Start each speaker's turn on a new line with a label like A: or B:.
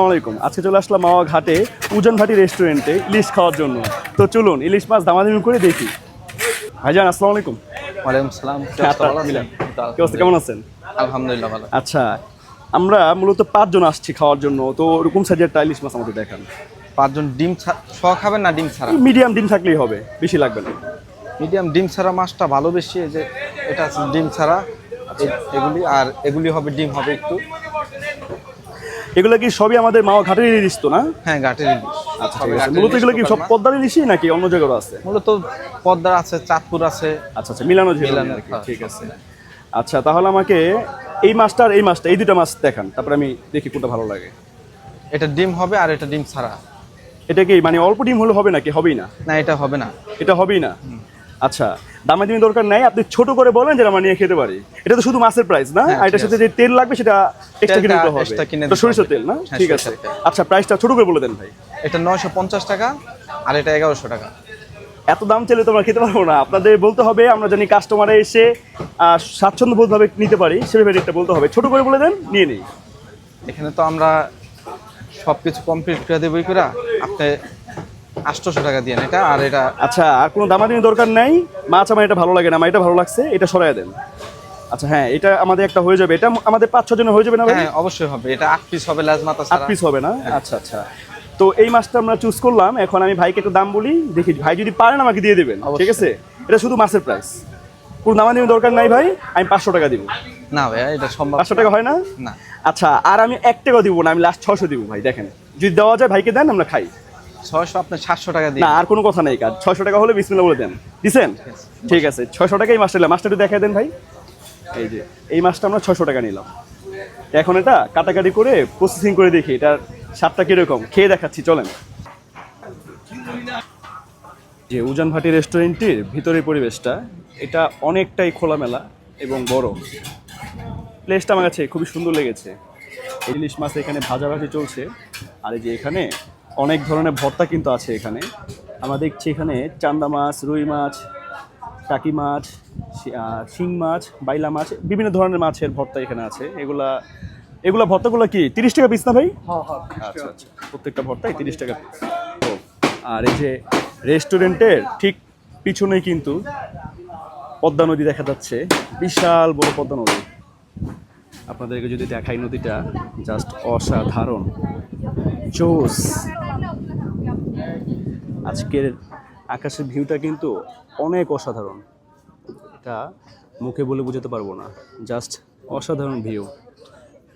A: আসসালামাইকুম আজকে চলে আসলাম মাওয়া ঘাটে উজান ভাটি রেস্টুরেন্টে ইলিশ খাওয়ার জন্য। তো চলুন ইলিশ মাছ দামাদামি করে দেখি। ভাইজান আসসালামু আলাইকুম
B: ওয়ালাইকুম সালাম। কি
A: হ্যাঁ,
B: অবস্থা,
A: কেমন আছেন?
B: আলহামদুলিল্লাহ ভালো
A: আচ্ছা আমরা মূলত পাঁচজন আসছি খাওয়ার জন্য। তো ওরকম সাইজের একটা ইলিশ মাছ আমাদের দেখান।
B: পাঁচজন ডিম ছ খাবেন না ডিম ছাড়া?
A: মিডিয়াম ডিম থাকলেই হবে বেশি লাগবে না।
B: মিডিয়াম ডিম ছাড়া মাছটা ভালো বেশি যে এটা ডিম ছাড়া। এগুলি আর এগুলি হবে ডিম হবে একটু।
A: এগুলো কি সবই আমাদের মাওয়া ঘাটের ইলিশ তো না?
B: হ্যাঁ ইলিশ
A: আচ্ছা ঠিক আছে। মূলত এগুলো কি সব পদ্মার ইলিশই নাকি অন্য জায়গারও আছে?
B: মূলত পদ্মার আছে চাঁদপুর আছে।
A: আচ্ছা আচ্ছা মিলানো
B: মিলানো, হ্যাঁ,
A: ঠিক আছে। আচ্ছা তাহলে আমাকে এই মাছটা আর এই মাছটা এই দুটো মাছ দেখান তারপরে আমি দেখি কোনটা ভালো লাগে।
B: এটা ডিম হবে আর এটা ডিম ছাড়া।
A: এটা কি মানে অল্প ডিম হলে হবে নাকি? হবেই না?
B: না এটা হবে না।
A: এটা হবেই না? আচ্ছা দামে দিনের দরকার নাই আপনি ছোট করে বলেন যেটা আমরা নিয়ে খেতে পারি। এটা তো শুধু মাছের প্রাইস না?
B: হ্যাঁ,
A: আর এটার সাথে যে তেল লাগবে সেটা এক্সট্রা কিনে দিতে হবে। তো সরিষার তেল না?
B: হ্যাঁ,
A: ঠিক আছে। আচ্ছা প্রাইসটা ছোট করে বলে দেন ভাই।
B: এটা নয়শো পঞ্চাশ টাকা আর এটা এগারোশো টাকা।
A: এত দাম চাইলে তোমরা খেতে পারব না। আপনাদের বলতে হবে আমরা জানি কাস্টমারে এসে স্বাচ্ছন্দ্যবোধভাবে নিতে পারি সেভাবে রেটটা বলতে হবে। ছোট করে বলে দেন নিয়ে নিই।
B: এখানে তো আমরা সব কিছু কমপ্লিট করে দেবই করে। আপনি আটশোশো টাকা দিয়ে এটা আর এটা
A: আচ্ছা আর কোনো দামাদামি দরকার নাই? মাছ আমার এটা ভালো লাগে না আমার এটা ভালো লাগছে এটা সরাই দেন। আচ্ছা হ্যাঁ এটা আমাদের একটা হয়ে যাবে। এটা আমাদের পাঁচ ছ জনের হয়ে যাবে না ভাই?
B: হ্যাঁ অবশ্যই হবে। এটা আট পিস হবে লাজ মাথা
A: আট পিস হবে না? আচ্ছা আচ্ছা। তো এই মাছটা আমরা চুজ করলাম। এখন আমি ভাইকে একটু দাম বলি দেখি ভাই যদি পারেন আমাকে দিয়ে দেবেন ঠিক আছে? এটা শুধু মাছের প্রাইস কোনো দামাদামি দরকার নাই ভাই? আমি পাঁচশো টাকা দিব।
B: না ভাইয়া এটা সম্ভব
A: পাঁচশো টাকা হয় না?
B: না।
A: আচ্ছা আর আমি এক টাকা দিব না আমি লাস্ট ছশো দিব ভাই দেখেন। যদি দেওয়া যায় ভাইকে দেন আমরা খাই।
B: ছয়শো আপনি সাতশো টাকা দিয়ে
A: না আর কোনো কথা নেই কাজ। ছয়শো টাকা হলে বিসমিল্লা বলে দেন। দিছেন? ঠিক আছে। ছয়শো টাকা এই মাছটা নিলাম। মাছটা একটু দেখাই দেন ভাই। এই যে এই মাছটা আমরা ছয়শো টাকা নিলাম। এখন এটা কাটাকাটি করে প্রসেসিং করে দেখি এটার স্বাদটা কীরকম। খেয়ে দেখাচ্ছি চলেন। যে উজান ভাটি রেস্টুরেন্টের ভিতরের পরিবেশটা এটা অনেকটাই খোলামেলা এবং বড়। প্লেসটা আমার কাছে খুবই সুন্দর লেগেছে। ইলিশ মাছ এখানে ভাজাভাজি চলছে। আর এই যে এখানে অনেক ধরনের ভর্তা কিন্তু আছে এখানে। আমরা দেখছি এখানে চান্দা মাছ রুই মাছ টাকি মাছ শি- শিং মাছ বাইলা মাছ বিভিন্ন ধরনের মাছের ভর্তা এখানে আছে। এগুলা এগুলা ভর্তাগুলো কি তিরিশ টাকা পিস না ভাই? আচ্ছা আচ্ছা। প্রত্যেকটা ভর্তাই তিরিশ টাকা পিস ও আর এই যে রেস্টুরেন্টের ঠিক পিছনেই কিন্তু পদ্মা নদী দেখা যাচ্ছে। বিশাল বড় পদ্মা নদী। আপনাদেরকে যদি দেখাই নদীটা জাস্ট অসাধারণ। জোস আজকের আকাশের ভিউটা কিন্তু অনেক অসাধারণ। এটা মুখে বলে বোঝাতে পারব না জাস্ট অসাধারণ ভিউ